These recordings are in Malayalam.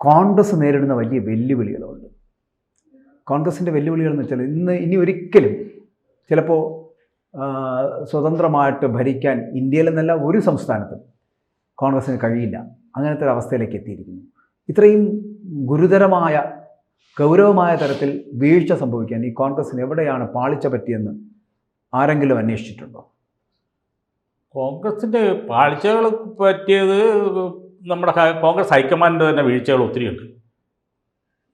കോൺഗ്രസ് നേരിടുന്ന വലിയ വെല്ലുവിളികളുണ്ട്. കോൺഗ്രസിന്റെ വെല്ലുവിളികൾ എന്ന് വെച്ചാൽ ഇന്ന് ഇനി ഒരിക്കലും ചിലപ്പോൾ സ്വതന്ത്രമായിട്ട് ഭരിക്കാൻ ഇന്ത്യയിലെന്നല്ല ഒരു സംസ്ഥാനത്തും കോൺഗ്രസ്സിന് കഴിയില്ല. അങ്ങനത്തെ ഒരു അവസ്ഥയിലേക്ക് എത്തിയിരിക്കുന്നു. ഇത്രയും ഗുരുതരമായ ഗൗരവമായ തരത്തിൽ വീഴ്ച സംഭവിക്കാൻ ഈ കോൺഗ്രസ്സിന് എവിടെയാണ് പാളിച്ച പറ്റിയെന്ന് ആരെങ്കിലും അന്വേഷിച്ചിട്ടുണ്ടോ? കോൺഗ്രസിന്റെ പാളിച്ചകൾ പറ്റിയത് നമ്മുടെ കോൺഗ്രസ് ഹൈക്കമാൻഡ് തന്നെ വീഴ്ചകൾ ഒത്തിരിയുണ്ട്.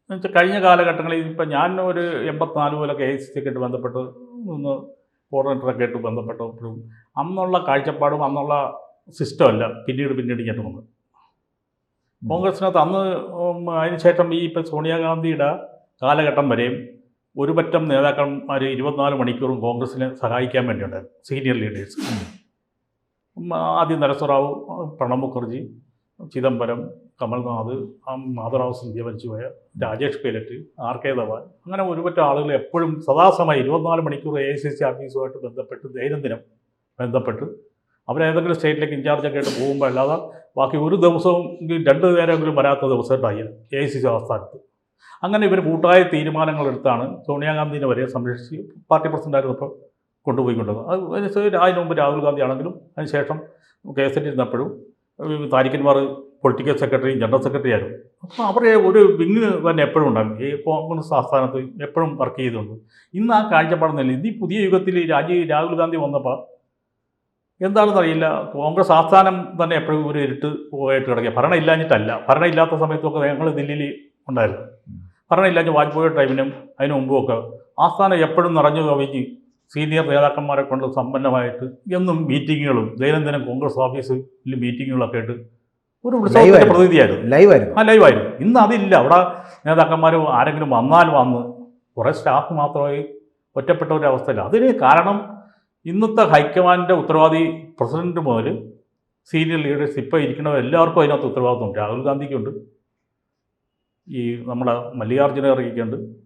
എന്നുവെച്ചാൽ കഴിഞ്ഞ കാലഘട്ടങ്ങളിൽ ഇപ്പം ഞാൻ ഒരു എൺപത്തിനാല് പോലെ കെ എസ് സിയൊക്കെ ആയിട്ട് ബന്ധപ്പെട്ട് ഒന്ന് കോർഡിനേറ്ററൊക്കെ ആയിട്ട് ബന്ധപ്പെട്ടപ്പോഴും അന്നുള്ള കാഴ്ചപ്പാടും അന്നുള്ള സിസ്റ്റമല്ല പിന്നീട് പിന്നീട് ഇങ്ങോട്ട് വന്നത്. കോൺഗ്രസിനകത്ത് അന്ന് അതിനുശേഷം ഈ ഇപ്പം സോണിയാഗാന്ധിയുടെ കാലഘട്ടം വരെയും ഒരു പറ്റം നേതാക്കന്മാർ ഇരുപത്തിനാല് മണിക്കൂറും കോൺഗ്രസിനെ സഹായിക്കാൻ വേണ്ടിയുണ്ടായിരുന്നു. സീനിയർ ലീഡേഴ്സ് ആദ്യം നരസറാവു പ്രണബ് മുഖർജി ചിദംബരം കമൽനാഥ് മാധവറാവ് സിന്ധ്യ രാജേഷ് പൈലറ്റ് ആർ കെ ധവാൻ അങ്ങനെ ഒരുപറ്റ ആളുകൾ എപ്പോഴും സദാസമയം ഇരുപത്തിനാല് മണിക്കൂർ എ ഐ സി സി ഓഫീസുമായിട്ട് ബന്ധപ്പെട്ട് ദൈനംദിനം ബന്ധപ്പെട്ട് അവരേതെങ്കിലും സ്റ്റേറ്റിലേക്ക് ഇൻചാർജൊക്കെ ആയിട്ട് പോകുമ്പോൾ അല്ലാതെ ബാക്കി ഒരു ദിവസവും രണ്ട് നേരമെങ്കിലും വരാത്ത ദിവസമായിട്ടായി എ ഐ സി സി ആസ്ഥാനത്ത്. അങ്ങനെ ഇവർ കൂട്ടായ തീരുമാനങ്ങളെടുത്താണ് സോണിയാഗാന്ധിനെ വരെ സംരക്ഷിച്ച് പാർട്ടി പ്രസിഡന്റായിരുന്നപ്പോൾ കൊണ്ടുപോയിക്കൊണ്ടത്. അത് അതിന് മുമ്പ് രാഹുൽ ഗാന്ധി ആണെങ്കിലും അതിനുശേഷം ഇരുന്നപ്പോഴും താരിഖന്മാർ പൊളിറ്റിക്കൽ സെക്രട്ടറിയും ജനറൽ സെക്രട്ടറി ആയിരുന്നു. അപ്പോൾ അവരെ ഒരു വിങ് തന്നെ എപ്പോഴും ഉണ്ടായിരുന്നു. ഈ കോൺഗ്രസ് ആസ്ഥാനത്ത് എപ്പോഴും വർക്ക് ചെയ്തുകൊണ്ട്. ഇന്ന് ആ കാഴ്ചപ്പാടുന്നില്ല ഇത് ഈ പുതിയ യുഗത്തിൽ രാജീവ് രാഹുൽ ഗാന്ധി വന്നപ്പോൾ എന്താണെന്ന് അറിയില്ല. കോൺഗ്രസ് ആസ്ഥാനം തന്നെ എപ്പോഴും ഒരു ഇരുട്ട് പോയിട്ട് കിടക്കുക. ഭരണം ഇല്ലാഞ്ഞിട്ടല്ല. ഭരണം ഇല്ലാത്ത സമയത്തൊക്കെ ഞങ്ങൾ ദില്ലിയിൽ ഉണ്ടായിരുന്നു. ഭരണം ഇല്ലാഞ്ഞ വാജ്പേയി ടൈമിനും അതിനു മുമ്പുമൊക്കെ ആസ്ഥാനം എപ്പോഴും നിറഞ്ഞു കവിഞ്ഞ് സീനിയർ നേതാക്കന്മാരെ കൊണ്ട് സമ്പന്നമായിട്ട് എന്നും മീറ്റിങ്ങുകളും ദൈനംദിനം കോൺഗ്രസ് ഓഫീസിൽ മീറ്റിങ്ങുകളൊക്കെ ആയിട്ട് ഒരു ഉത്സവത്തിന്റെ. പ്രതിനിധിയായിരുന്നു. ലൈവായിരുന്നു ആ ലൈവായിരുന്നു ഇന്ന് അതില്ല. അവിടെ നേതാക്കന്മാർ ആരെങ്കിലും വന്നാൽ വന്ന് കുറേ സ്റ്റാഫ് മാത്രമായി ഒറ്റപ്പെട്ട ഒരു അവസ്ഥയില്ല. അതിന് കാരണം ഇന്നത്തെ ഹൈക്കമാൻഡിന്റെ ഉത്തരവാദി പ്രസിഡന്റ് മുതൽ സീനിയർ ലീഡേഴ്സ് ഇപ്പോൾ ഇരിക്കുന്നവർ എല്ലാവർക്കും അതിനകത്ത് ഉത്തരവാദിത്വം രാഹുൽ ഗാന്ധിക്കുണ്ട്. ഈ നമ്മുടെ മല്ലികാർജുന ഖർഗെക്കുണ്ട്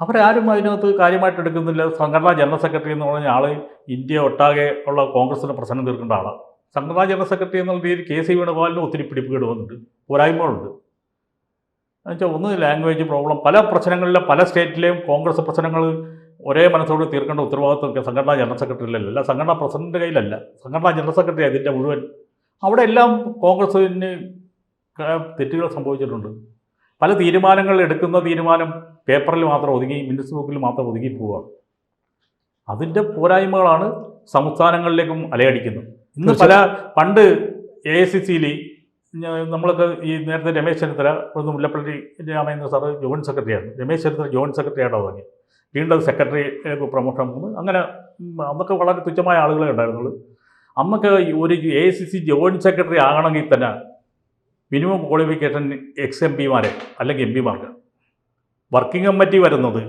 അവരാരും അതിനകത്ത് കാര്യമായിട്ട് എടുക്കുന്നില്ല. സംഘടനാ ജനറൽ സെക്രട്ടറി എന്ന് പറഞ്ഞ ആൾ ഇന്ത്യ ഒട്ടാകെ ഉള്ള കോൺഗ്രസിന്റെ പ്രശ്നം തീർക്കേണ്ട ആളാണ് സംഘടനാ ജനറൽ സെക്രട്ടറി എന്നുള്ള രീതിയിൽ കെ സി വേണുഗോപാലിന് ഒത്തിരി പിടിപ്പുകേട് വന്നിട്ടുണ്ട്. പോരായ്മകളുണ്ട്. എന്നുവെച്ചാൽ ഒന്ന് ലാംഗ്വേജ് പ്രോബ്ലം. പല പ്രശ്നങ്ങളിലെ പല സ്റ്റേറ്റിലെയും കോൺഗ്രസ് പ്രശ്നങ്ങൾ ഒരേ മനസ്സോട് തീർക്കേണ്ട ഉത്തരവാദിത്വമൊക്കെ സംഘടനാ ജനറൽ സെക്രട്ടറിയിലല്ല. അല്ല സംഘടനാ പ്രസിഡന്റ് കയ്യിലല്ല. സംഘടനാ ജനറൽ സെക്രട്ടറി അതിന്റെ മുഴുവൻ. അവിടെ എല്ലാം കോൺഗ്രസ്സിന് തെറ്റുകൾ സംഭവിച്ചിട്ടുണ്ട്. പല തീരുമാനങ്ങൾ എടുക്കുന്ന തീരുമാനം പേപ്പറിൽ മാത്രം ഒതുങ്ങി മിനിറ്റ്സ് ബുക്കിൽ മാത്രം ഒതുങ്ങി പോവുക. അതിന്റെ പോരായ്മകളാണ് സംസ്ഥാനങ്ങളിലേക്കും അലയടിക്കുന്നത്. ഇന്ന് പല പണ്ട് എ ഐ സി സിയിൽ നമ്മളൊക്കെ ഈ നേരത്തെ രമേശ് ചെന്നിത്തല ഒന്ന് മുല്ലപ്പള്ളി രാമേന്ദ്ര സാറ് ജോയിന്റ് സെക്രട്ടറിയായിരുന്നു. രമേശ് ചെന്നിത്തല ജോയിന്റ് സെക്രട്ടറി ആയിട്ടാണ് തുടങ്ങി. വീണ്ടും സെക്രട്ടറി പ്രൊമോഷൻ വന്നു. അങ്ങനെ അന്നൊക്കെ വളരെ തുച്ഛമായ ആളുകളെ ഉണ്ടായിരുന്നുള്ളൂ. അന്നൊക്കെ ഒരു A I C C joint secretary ആകണമെങ്കിൽ തന്നെ മിനിമം ക്വാളിഫിക്കേഷൻ എക്സ് എം പിമാരെ അല്ലെങ്കിൽ എം പിമാർക്ക് വർക്കിംഗ് കമ്മിറ്റി വരുന്നത്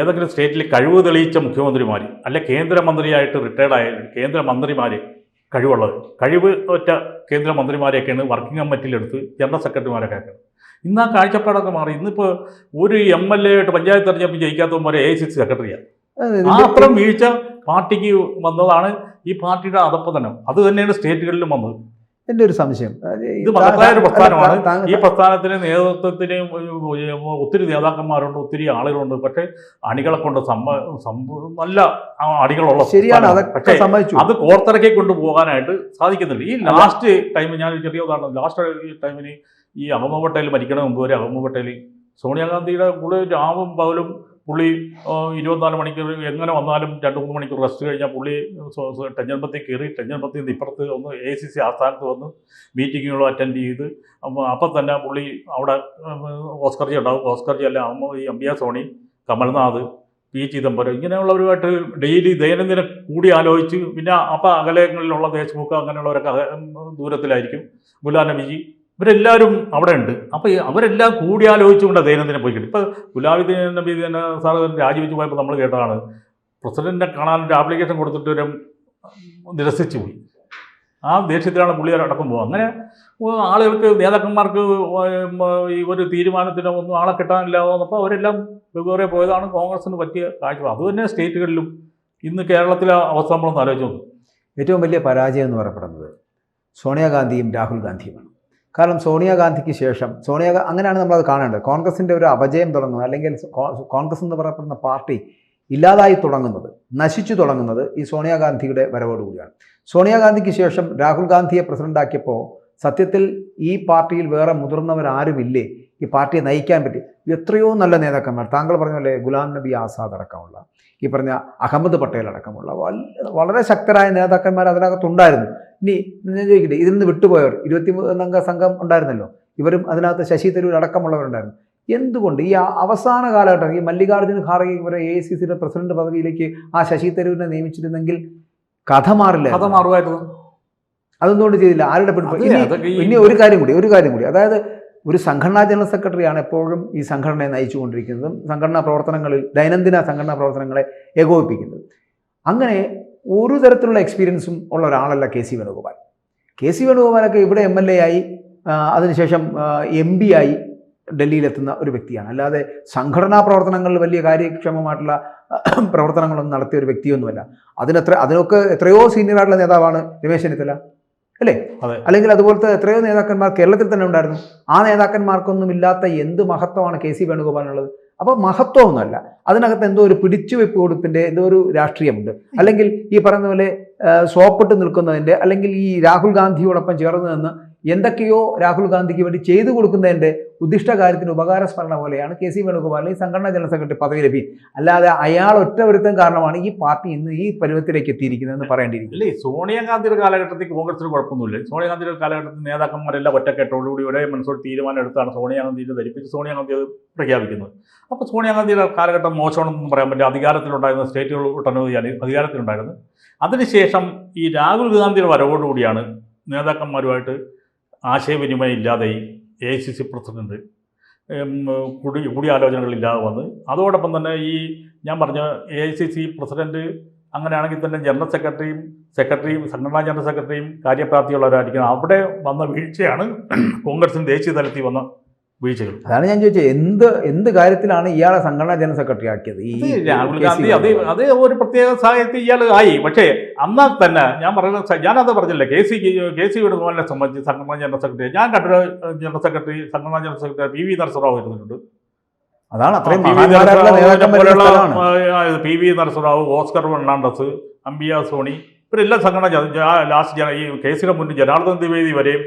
ഏതെങ്കിലും സ്റ്റേറ്റിൽ കഴിവ് തെളിയിച്ച മുഖ്യമന്ത്രിമാർ അല്ലെ കേന്ദ്രമന്ത്രിയായിട്ട് റിട്ടയർഡ് ആയ കേന്ദ്രമന്ത്രിമാർ കഴിവുള്ളത്. കഴിവ് ഒറ്റ കേന്ദ്രമന്ത്രിമാരെയൊക്കെയാണ് വർക്കിംഗ് കമ്മിറ്റിയിലെടുത്ത് ജനറൽ സെക്രട്ടറിമാരൊക്കെ ആക്കുന്നത് ഇന്ന് ആ കാഴ്ചപ്പാടൊക്കെ മാറി. ഇന്നിപ്പോൾ ഒരു എം എൽ എ ആയിട്ട് പഞ്ചായത്ത് തെരഞ്ഞെടുപ്പ് ജയിക്കാത്തവന്മാരെ എ ഐ സി സി സെക്രട്ടറിയാണ് ആ അത്രയും വീഴ്ച പാർട്ടിക്ക് വന്നതാണ് ഈ പാർട്ടിയുടെ അതപ്പതനം. അത് തന്നെയാണ് സ്റ്റേറ്റുകളിലും വന്നത്. എന്റെ ഒരു സംശയം. ഈ ഇത് മഹത്തായ ഒരു പ്രസ്ഥാനമാണ്. ഈ പ്രസ്ഥാനത്തിന് നേതൃത്വത്തിന് ഒത്തിരി നേതാക്കന്മാരുണ്ട് ഒത്തിരി ആളുകളുണ്ട്. പക്ഷേ അണികളെ കൊണ്ട് നല്ല അണികളുള്ള ശരിയാണ്. അതൊക്കെ സമ്മതിച്ചു. അത് കോർത്തിറക്കി കൊണ്ടുപോകാനായിട്ട് സാധിക്കുന്നില്ല. ഈ ലാസ്റ്റ് ടൈം ഞാൻ ചെറിയ ഉദാഹരണം ലാസ്റ്റ് ടൈമിന് ഈ അഹമ്മദ് പട്ടേൽ മരിക്കണ മുമ്പ് വരെ അഹമ്മദ് പട്ടേൽ സോണിയാഗാന്ധിയുടെ കൂടെ രാവും പകലും പുള്ളി ഇരുപത്തിനാല് മണിക്കൂർ എങ്ങനെ വന്നാലും രണ്ട് മൂന്ന് മണിക്കൂർ റെസ്റ്റ് കഴിഞ്ഞാൽ പുള്ളി ടെഞ്ചൻപത്തി കയറി ടെഞ്ചൻപത്തി നിന്ന് ഇപ്പുറത്ത് ഒന്ന് എ സി സി ആസ്ഥാനത്ത് വന്ന് മീറ്റിങ്ങുകളും അറ്റൻഡ് ചെയ്ത് അപ്പം തന്നെ പുള്ളി അവിടെ ഓസ്കർജി ഉണ്ടാവും. ഓസ്കർജി അല്ല അമ്മ ഈ എംബിയ സോണി കമൽനാഥ് പി ചിദംബരം ഇങ്ങനെയുള്ളവരുമായിട്ട് ഡെയിലി ദൈനംദിനം കൂടി ആലോചിച്ച് പിന്നെ അപ്പം അകലങ്ങളിലുള്ള ദേശമുഖ അങ്ങനെയുള്ളവരൊക്കെ ദൂരത്തിലായിരിക്കും. ഗുലാം നബിജി ഇവരെല്ലാവരും അവിടെ ഉണ്ട്. അപ്പോൾ അവരെല്ലാം കൂടി ആലോചിച്ചുകൊണ്ട് ദൈനംദിനം പോയി ഇപ്പോൾ ഗുലാബി നബി തന്നെ സാറ് രാജിവെച്ച് പോയപ്പോൾ നമ്മൾ കേട്ടതാണ് പ്രസിഡന്റിനെ കാണാനൊരു ആപ്ലിക്കേഷൻ കൊടുത്തിട്ട് ഒരു നിരസിച്ചു പോയി. ആ ദേഷ്യത്തിലാണ് പുള്ളി അടക്കം പോകുക അങ്ങനെ ആളുകൾക്ക് നേതാക്കന്മാർക്ക് ഈ ഒരു തീരുമാനത്തിനോ ഒന്നും ആളെ കിട്ടാനില്ലാതെ വന്നപ്പോൾ അവരെല്ലാം വെവ്വേറെ പോയതാണ്. കോൺഗ്രസിന് പറ്റിയ കാഴ്ച അതുതന്നെ സ്റ്റേറ്റുകളിലും ഇന്ന് കേരളത്തിലെ അവസ്ഥ നമ്മളൊന്ന് ആലോചിച്ചു ഏറ്റവും വലിയ പരാജയം എന്ന് പറയപ്പെടുന്നത് സോണിയാഗാന്ധിയും രാഹുൽ ഗാന്ധിയുമാണ്. കാരണം സോണിയാഗാന്ധിക്ക് ശേഷം സോണിയ അങ്ങനെയാണ് നമ്മളത് കാണേണ്ടത്. കോൺഗ്രസിന്റെ ഒരു അപജയം തുടങ്ങുന്നത് അല്ലെങ്കിൽ കോൺഗ്രസ് എന്ന് പറയപ്പെടുന്ന പാർട്ടി ഇല്ലാതായി തുടങ്ങുന്നത് നശിച്ചു തുടങ്ങുന്നത് ഈ സോണിയാഗാന്ധിയുടെ വരവോടുകൂടിയാണ് സോണിയാഗാന്ധിക്ക് ശേഷം രാഹുൽ ഗാന്ധിയെ പ്രസിഡന്റാക്കിയപ്പോൾ സത്യത്തിൽ ഈ പാർട്ടിയിൽ വേറെ മുതിർന്നവരാരുമില്ലേ? ഈ പാർട്ടിയെ നയിക്കാൻ പറ്റി. എത്രയോ നല്ല നേതാക്കന്മാർ. താങ്കൾ പറഞ്ഞ പോലെ ഗുലാം നബി ആസാദ് അടക്കമുള്ള ഈ പറഞ്ഞ അഹമ്മദ് പട്ടേൽ അടക്കമുള്ള വളരെ ശക്തരായ നേതാക്കന്മാർ അതിനകത്തുണ്ടായിരുന്നു. ഇനി ഞാൻ ചോദിക്കട്ടെ ഇതിൽ നിന്ന് വിട്ടുപോയവർ ഇരുപത്തി മൂന്നംഗ സംഘം ഉണ്ടായിരുന്നല്ലോ ഇവരും അതിനകത്ത് ശശി തരൂർ അടക്കമുള്ളവരുണ്ടായിരുന്നു. എന്തുകൊണ്ട് ഈ അവസാന കാലഘട്ടം ഈ മല്ലികാർജുന ഖാർഗെ ഇവരെ എ സി സിയുടെ പ്രസിഡന്റ് പദവിയിലേക്ക് ആ ശശി തരൂരിനെ നിയമിച്ചിരുന്നെങ്കിൽ കഥ മാറില്ല. കഥ മാറുമായിരുന്നു. അതൊന്നുകൊണ്ട് ചെയ്തില്ല? ആരുടെ പിടിപ്പ്? ഇനി ഇനി ഒരു കാര്യം കൂടി ഒരു കാര്യം കൂടി. അതായത് ഒരു സംഘടനാ ജനറൽ സെക്രട്ടറിയാണ് എപ്പോഴും ഈ സംഘടനയെ നയിച്ചുകൊണ്ടിരിക്കുന്നതും സംഘടനാ പ്രവർത്തനങ്ങളിൽ ദൈനംദിന സംഘടനാ പ്രവർത്തനങ്ങളെ ഏകോപിപ്പിക്കുന്നത്. അങ്ങനെ ഒരു തരത്തിലുള്ള എക്സ്പീരിയൻസും ഉള്ള ഒരാളല്ല K C Venugopal. K C വേണുഗോപാലൊക്കെ ഇവിടെ എം എൽ എ ആയി അതിനുശേഷം എം പി ആയി ഡൽഹിയിലെത്തുന്ന ഒരു വ്യക്തിയാണ്. അല്ലാതെ സംഘടനാ പ്രവർത്തനങ്ങളിൽ വലിയ കാര്യക്ഷമമായിട്ടുള്ള പ്രവർത്തനങ്ങളൊന്നും നടത്തിയ ഒരു വ്യക്തിയൊന്നുമല്ല. അതിനത്ര അതിനൊക്കെ എത്രയോ സീനിയർ ആയിട്ടുള്ള നേതാവാണ് രമേശ് ചെന്നിത്തല. അല്ലേ? അല്ലെങ്കിൽ അതുപോലത്തെ എത്രയോ നേതാക്കന്മാർ കേരളത്തിൽ തന്നെ ഉണ്ടായിരുന്നു. ആ നേതാക്കന്മാർക്കൊന്നും ഇല്ലാത്ത എന്ത് മഹത്വമാണ് കെ സി വേണുഗോപാലിനുള്ളത്? അപ്പോൾ മഹത്വമൊന്നുമല്ല. അതിനകത്ത് എന്തോ ഒരു പിടിച്ചുവെപ്പ് കൊടുപ്പിന്റെ എന്തോ ഒരു രാഷ്ട്രീയമുണ്ട്. അല്ലെങ്കിൽ ഈ പറയുന്ന പോലെ സോപ്പിട്ട് നിൽക്കുന്നതിന്റെ അല്ലെങ്കിൽ ഈ രാഹുൽ ഗാന്ധിയോടൊപ്പം ചേർന്ന് നിന്ന് എന്തൊക്കെയോ രാഹുൽ ഗാന്ധിക്ക് വേണ്ടി ചെയ്തു കൊടുക്കുന്നതിന്റെ ഉദ്ദിഷ്ട കാര്യത്തിന് ഉപകാരസ്മരണ പോലെയാണ് കെ സി വേണുഗോപാലിന് ഈ സംഘടനാ ജനറൽ സെക്രട്ടറി പദവി ലഭി അല്ലാതെ അയാൾ ഒറ്റ ഒരുത്തം കാരണമാണ് ഈ പാർട്ടി ഇന്ന് ഈ പരുവത്തിലേക്ക് എത്തിയിരിക്കുന്നതെന്ന് പറയേണ്ടിയിരിക്കും അല്ലേ സോണിയാഗാന്ധിയുടെ കാലഘട്ടത്തിൽ കോൺഗ്രസിന് കുഴപ്പമൊന്നുമില്ല. സോണിയാഗാന്ധിയുടെ കാലഘട്ടത്തിൽ നേതാക്കന്മാരെല്ലാം ഒറ്റക്കെട്ടോടുകൂടി ഒരേ മനസ്സോട് തീരുമാനം എടുത്താണ് സോണിയാഗാന്ധിയെ ധരിപ്പിച്ച് സോണിയാഗാന്ധി അത് പ്രഖ്യാപിക്കുന്നത്. അപ്പോൾ സോണിയാഗാന്ധിയുടെ കാലഘട്ടം മോശമാണെന്നൊന്നും പറയാൻ പറ്റില്ല. അധികാരത്തിലുണ്ടായിരുന്ന സ്റ്റേറ്റുകൾ ഒട്ടനവധി അധി- അധികാരത്തിലുണ്ടായിരുന്നു അതിനുശേഷം ഈ രാഹുൽ ഗാന്ധിയുടെ വരവോടുകൂടിയാണ് നേതാക്കന്മാരുമായിട്ട് ആശയവിനിമയം ഇല്ലാതെ എ സി സി പ്രസിഡന്റ് കൂടി കൂടി കൂടിയാലോചനകളില്ലാതെ വന്ന്. അതോടൊപ്പം തന്നെ ഈ ഞാൻ പറഞ്ഞ A I C C president അങ്ങനെയാണെങ്കിൽ തന്നെ ജനറൽ സെക്രട്ടറിയും സെക്രട്ടറിയും സംഘടനാ ജനറൽ സെക്രട്ടറിയും കാര്യപ്രാപ്തിയുള്ളവരായിരിക്കണം. അവിടെ വന്ന വീഴ്ചയാണ് കോൺഗ്രസിന് ദേശീയ തലത്തിൽ വന്ന വീഴ്ചകൾ. അതാണ് ഞാൻ ചോദിച്ചത്. എന്ത് എന്ത് കാര്യത്തിലാണ് ഇയാളെ സംഘടനാ ജനറൽ സെക്രട്ടറി ആക്കിയത്? ഈ രാഹുൽ ഗാന്ധി അത്? അത് ഒരു പ്രത്യേക സാഹചര്യത്തിൽ ഇയാൾ ആയി. പക്ഷേ അന്നാ തന്നെ ഞാൻ പറയുന്ന ഞാനത് പറഞ്ഞില്ല. കെ സി കെ സി വേണുഗോപാലിനെ സംബന്ധിച്ച് സംഘടനാ ജനറൽ സെക്രട്ടറി ഞാൻ കണ്ടൊരു ജനറൽ സെക്രട്ടറി സംഘടനാ general secretary P V Narasarao ഇരുന്നിട്ടുണ്ട്. അതാണ് അത്രയും പി വി മഹാന്മാരായിട്ടുള്ള നരസിംഹറാവു നേതാക്കന്മാരുടെ പോലെയുള്ള, സ്ഥലമാണ്. ആ, ആ, P V Narasimha Rao Oscar Fernandes Ambika Soni ഇവരെല്ലാം സംഘടന ലാസ്റ്റ് ഈ കേസിന് മുന്നിൽ ജനാർദ്ദൻ ദ്വിവേദി വരെയും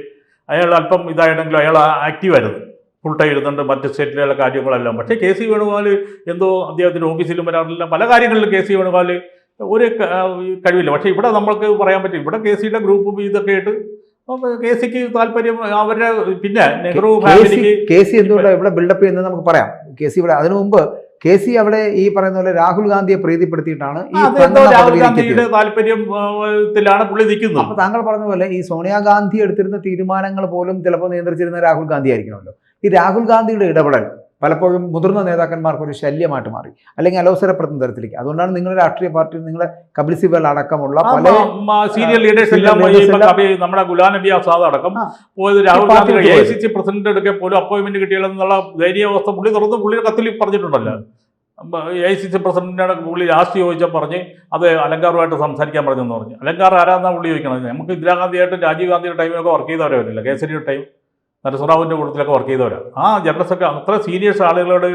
അയാൾ അല്പം ഇതായിട്ടെങ്കിലും അയാൾ ആക്റ്റീവായിരുന്നു. ഫുൾ ടൈം എഴുതുന്നുണ്ട് മറ്റ് സ്റ്റേറ്റിലുള്ള കാര്യങ്ങളെല്ലാം. പക്ഷേ കെ സി വേണുഗോപാൽ എന്തോ അദ്ദേഹത്തിന്റെ ഓഫീസിലും വരാറില്ല. പല കാര്യങ്ങളിലും കെ സി വേണുഗോപാൽ ഒരു കഴിവില്ല. പക്ഷേ ഇവിടെ നമ്മൾക്ക് പറയാൻ പറ്റും ഇവിടെ കെ സിയുടെ ഗ്രൂപ്പും ഇതൊക്കെ ആയിട്ട് കെ സിക്ക് താല്പര്യം അവരുടെ പിന്നെ നെഹ്റു കെ സി എന്തുകൊണ്ടാണ് ഇവിടെ ബിൽഡപ്പ് ചെയ്യുന്നത് നമുക്ക് പറയാം. കെ സി ഇവിടെ അതിനു മുമ്പ് കെ സി അവിടെ ഈ പറയുന്ന പോലെ രാഹുൽ ഗാന്ധിയെ പ്രീതിപ്പെടുത്തിയിട്ടാണ് ഈ രാഹുൽ ഗാന്ധിയുടെ താല്പര്യത്തിലാണ് പുള്ളി നിൽക്കുന്നത്. അപ്പൊ താങ്കൾ പറഞ്ഞ പോലെ ഈ സോണിയാഗാന്ധി എടുത്തിരുന്ന തീരുമാനങ്ങൾ പോലും ചിലപ്പോൾ നിയന്ത്രിച്ചിരുന്ന രാഹുൽ ഗാന്ധി ആയിരിക്കണമല്ലോ ഈ രാഹുൽ ഗാന്ധിയുടെ ഇടപെടൽ പലപ്പോഴും മുതിർന്ന നേതാക്കന്മാർക്ക് ഒരു ശല്യമായിട്ട് മാറി അല്ലെങ്കിൽ അലോസരപ്പെടുത്തുന്ന തരത്തിലേക്ക്. അതുകൊണ്ടാണ് നിങ്ങളുടെ രാഷ്ട്രീയ പാർട്ടി നിങ്ങളുടെ കപിൽ സിബൽ അടക്കമുള്ള പല സീനിയർ ലീഡേഴ്സ് എല്ലാം നമ്മുടെ ഗുലാം നബി ആസാദ് അടക്കം. പോയത് Rahul Gandhi A C C president എടുക്കെ പോലും അപ്പോയിന്റ്മെന്റ് കിട്ടിയാലെന്നുള്ള ധൈര്യാവസ്ഥ പുള്ളി തുറന്ന് പുള്ളി കത്തിൽ പറഞ്ഞിട്ടുണ്ടല്ലോ. എ സി സി പ്രസിഡന്റിനോട് പുള്ളി ലാസ്റ്റ് ചോദിച്ചാൽ പറഞ്ഞ് അത് അലങ്കാറുമായിട്ട് സംസാരിക്കാൻ പറഞ്ഞെന്ന് പറഞ്ഞു. അലങ്കാർ ആരാന്നാ പുള്ളി ചോദിക്കണത്? നമുക്ക് ഇന്ദിരാഗാന്ധിയായിട്ടും രാജീവ് ഗാന്ധിയുടെ ടൈമിലൊക്കെ വർക്ക് ചെയ്തവരല്ല കേസരിയുടെ ടൈം നരസിംഹറാവുവിന്റെ കൂട്ടത്തിലൊക്കെ വർക്ക് ചെയ്തവരാണ് ആ ജനറൽ സെക്രട്ടറി അത്ര സീനിയേഴ്സ് ആളുകളോട്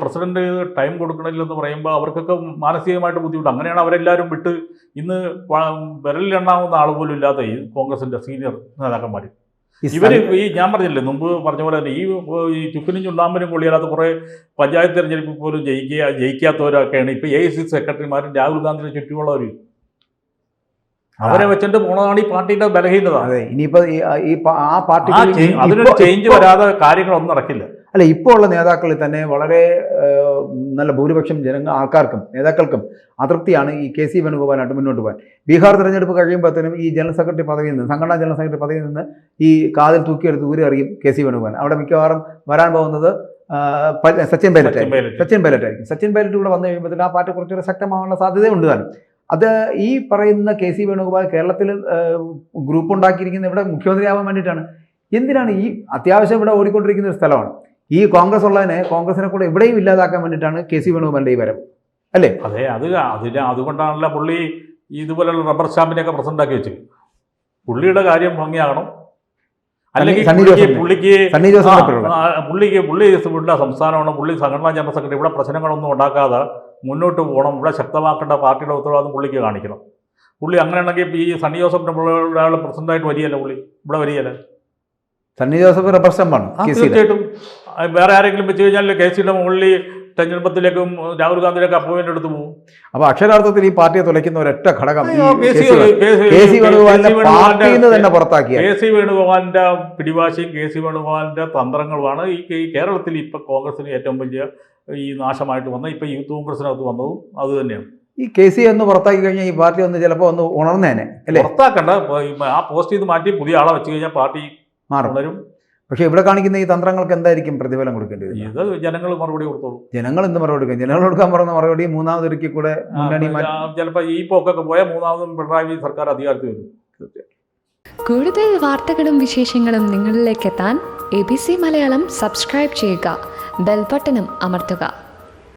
പ്രസിഡന്റ് ടൈം കൊടുക്കണില്ലെന്ന് പറയുമ്പോൾ അവർക്കൊക്കെ മാനസികമായിട്ട് ബുദ്ധിമുട്ട്. അങ്ങനെയാണ് അവരെല്ലാവരും വിട്ട് ഇന്ന് വിരലിലെണ്ണാവുന്ന ആൾ പോലും ഇല്ലാത്ത ഈ കോൺഗ്രസിന്റെ സീനിയർ നേതാക്കന്മാർ ഇവർ ഈ ഞാൻ പറഞ്ഞില്ലേ മുമ്പ് പറഞ്ഞ പോലെ തന്നെ ഈ ഈ ചുക്കിനും ചുണ്ടാമ്പനും കൊള്ളിയാത്ത കുറേ പഞ്ചായത്ത് തിരഞ്ഞെടുപ്പ് പോലും ജയിക്കുക ജയിക്കാത്തവരൊക്കെയാണ് ഇപ്പോൾ എ ഐ സി സെക്രട്ടറിമാരും രാഹുൽ ഗാന്ധിയുടെ ചുറ്റുമുള്ളവർ അവരെ വെച്ചിട്ട് പോണതാണ് ഈ പാർട്ടിയുടെ ബലഹീനത. അതെ ഇനിയിപ്പോ ഈ- ആ പാർട്ടി അതിനൊരു ചേഞ്ച് വരാതെ കാര്യങ്ങളൊന്നും നടക്കില്ല. അല്ല ഇപ്പോൾ ഉള്ള നേതാക്കളിൽ തന്നെ വളരെ നല്ല ഭൂരിപക്ഷം ജനങ്ങൾ ആൾക്കാർക്കും നേതാക്കൾക്കും അതൃപ്തിയാണ് ഈ കെ സി വേണുഗോപാലായിട്ട് മുന്നോട്ട് പോകാൻ. ബീഹാർ തെരഞ്ഞെടുപ്പ് കഴിയുമ്പോഴത്തേനും ഈ ജനറൽ സെക്രട്ടറി പദവിയിൽ നിന്ന് സംഘടനാ ജനറൽ സെക്രട്ടറി പദവിയിൽ നിന്ന് ഈ കാതിൽ തൂക്കിയെടുത്ത് ഊരി അറിയും കെ സി വേണുഗോപാൽ. അവിടെ മിക്കവാറും വരാൻ പോകുന്നത് സച്ചിൻ പൈലറ്റ് സച്ചിൻ പൈലറ്റ്. ആയിരിക്കും സച്ചിൻ പൈലറ്റ് ഇവിടെ വന്നു കഴിയുമ്പോഴത്തേനും ആ പാർട്ടി കുറച്ചുകൂടെ ശക്തമാവാനുള്ള സാധ്യതയുണ്ട് താനും. അത് ഈ പറയുന്ന കെ സി വേണുഗോപാൽ കേരളത്തിൽ ഗ്രൂപ്പ് ഉണ്ടാക്കിയിരിക്കുന്ന ഇവിടെ മുഖ്യമന്ത്രിയാവാൻ വേണ്ടിയിട്ടാണ്. എന്തിനാണ് ഈ അത്യാവശ്യം ഇവിടെ ഓടിക്കൊണ്ടിരിക്കുന്ന ഒരു സ്ഥലമാണ്? ഈ കോൺഗ്രസ് ഉള്ളതിനെ കോൺഗ്രസിനെ കൂടെ എവിടെയും ഇല്ലാതാക്കാൻ വേണ്ടിയിട്ടാണ് കെ സി വേണുഗോപാലിന്റെ ഈ വരവ് അല്ലേ? അതെ അത് അതിന് അതുകൊണ്ടാണല്ലോ പുള്ളി ഇതുപോലെയുള്ള റബ്ബർ സ്റ്റാമ്പിനെയൊക്കെ പ്രസന്റ് ആക്കി വെച്ചു പുള്ളിയുടെ കാര്യം ഭംഗിയാകണം. അല്ലെങ്കിൽ പുള്ളിക്ക്. പുള്ളിക്ക് പുള്ളി. പുള്ളി സംസ്ഥാനമാണ് പുള്ളി സംഘടനാ ജനറൽ സെക്രട്ടറി ഇവിടെ പ്രശ്നങ്ങളൊന്നും ഉണ്ടാക്കാതെ മുന്നോട്ട് പോകണം. ഇവിടെ ശക്തമാക്കേണ്ട പാർട്ടിയുടെ ഉത്തരവാദിത്വം പുള്ളിക്ക് കാണിക്കണം. പുള്ളി അങ്ങനെയാണെങ്കിൽ ഈ സണ്ണി ജോസഫിന്റെ ഒരാൾ പ്രസിഡന്റായിട്ട് വരികയല്ല പുള്ളി? ഇവിടെ വരികയല്ല? സണ്ണി ജോസഫ് റെപ്രസെന്റാണ് സിയിൽ തീർച്ചയായിട്ടും. വേറെ ആരെങ്കിലും വെച്ച് കഴിഞ്ഞാൽ കെ സിയുടെ മുകളിൽ തെരഞ്ഞെടുപ്പത്തിലേക്കും രാഹുൽ ഗാന്ധിയിലേക്ക് അപ്പോയിന്റ് എടുത്ത് പോകും. അപ്പോൾ അക്ഷരാർത്ഥത്തിൽ ഈ പാർട്ടിയെ തുലയ്ക്കുന്ന ഒരൊറ്റ ഘടകം കെ സി- വേണുഗോപാലിന്റെ- പുറത്താക്കിയ കെ സി വേണുഗോപാലിന്റെ പിടിവാശിയും കെ സി വേണുഗോപാലിന്റെ തന്ത്രങ്ങളുമാണ് ഈ ഈ കേരളത്തിൽ ഇപ്പോൾ കോൺഗ്രസിന് ഏറ്റവും വലിയ ഈ നാശമായിട്ട് വന്ന ഇപ്പം യൂത്ത് കോൺഗ്രസിനകത്ത് വന്നതും അത് തന്നെയാണ്. ഈ കെ സി ഒന്ന് പുറത്താക്കി കഴിഞ്ഞാൽ ഈ പാർട്ടി ഒന്ന് ചിലപ്പോൾ ഒന്ന് ഉണർന്നേനെ അല്ലേ? പുറത്താക്കണ്ട. ആ പോസ്റ്റ് ചെയ്ത് മാറ്റി പുതിയ ആളെ വെച്ച് കഴിഞ്ഞാൽ പാർട്ടി മാറും. പക്ഷേ ഇവിടെ കാണിക്കുന്ന ഈ തന്ത്രങ്ങൾക്ക് എന്തായിരിക്കും പ്രതിഫലം കൊടുക്കേണ്ടത് ഇത് ജനങ്ങൾ മറുപടി കൊടുത്തോളൂ. ജനങ്ങൾ എന്ത് മറുപടി കൊടുക്കും. ജനങ്ങൾ കൊടുക്കാൻ പറഞ്ഞ മറുപടി മൂന്നാമത് ഒരുക്കി കൂടെ മുന്നണി ചിലപ്പോൾ ഈ പോക്കൊക്കെ പോയാൽ മൂന്നാമതും പിണറായി സർക്കാർ അധികാരത്തിൽ വരും. കൂടുതൽ വാർത്തകളും വിശേഷങ്ങളും നിങ്ങളിലേക്ക് എത്താൻ A B C Malayalam subscribe ചെയ്യുക. ബെൽബട്ടനും അമർത്തുക